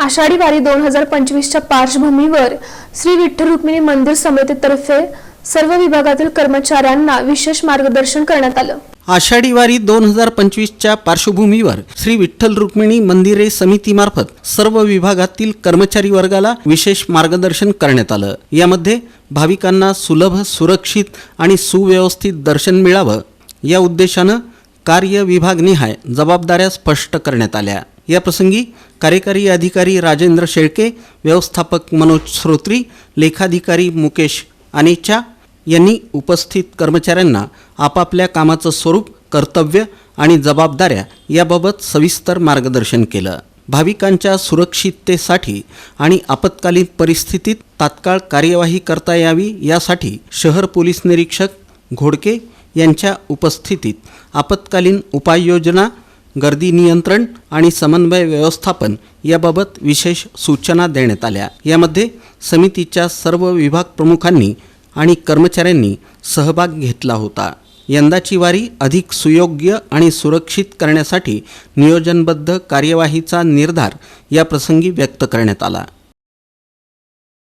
आषाढी वारी दोन हजार पंचवीसच्या पार्श्वभूमीवर श्री विठ्ठल रुक्मिणी मंदिर समितीतर्फे सर्व विभागातील कर्मचाऱ्यांना विशेष मार्गदर्शन करण्यात आलं. आषाढी वारी दोन हजार पंचवीसच्या पार्श्वभूमीवर श्री विठ्ठल रुक्मिणी मंदिरे समितीमार्फत सर्व विभागातील कर्मचारी वर्गाला विशेष मार्गदर्शन करण्यात आलं. यामध्ये भाविकांना सुलभ सुरक्षित आणि सुव्यवस्थित दर्शन मिळावं या उद्देशानं कार्य विभागनिहाय जबाबदाऱ्या स्पष्ट करण्यात आल्या. याप्रसंगी कार्यकारी अधिकारी राजेंद्र शेळके व्यवस्थापक मनोज श्रोत्री लेखाधिकारी मुकेश अनेचा यांनी उपस्थित कर्मचाऱ्यांना आपापल्या कामाचं स्वरूप कर्तव्य आणि जबाबदाऱ्या याबाबत सविस्तर मार्गदर्शन केलं. भाविकांच्या सुरक्षिततेसाठी आणि आपत्कालीन परिस्थितीत तात्काळ कार्यवाही करता यावी यासाठी शहर पोलीस निरीक्षक घोडके यांच्या उपस्थितीत आपत्कालीन उपाययोजना गर्दी नियंत्रण आणि समन्वय व्यवस्थापन याबाबत विशेष सूचना देण्यात आल्या. यामध्ये समितीच्या सर्व विभाग प्रमुखांनी आणि कर्मचाऱ्यांनी सहभाग घेतला होता. यंदाची वारी अधिक सुयोग्य आणि सुरक्षित करण्यासाठी नियोजनबद्ध कार्यवाहीचा निर्धार या प्रसंगी व्यक्त करण्यात आला.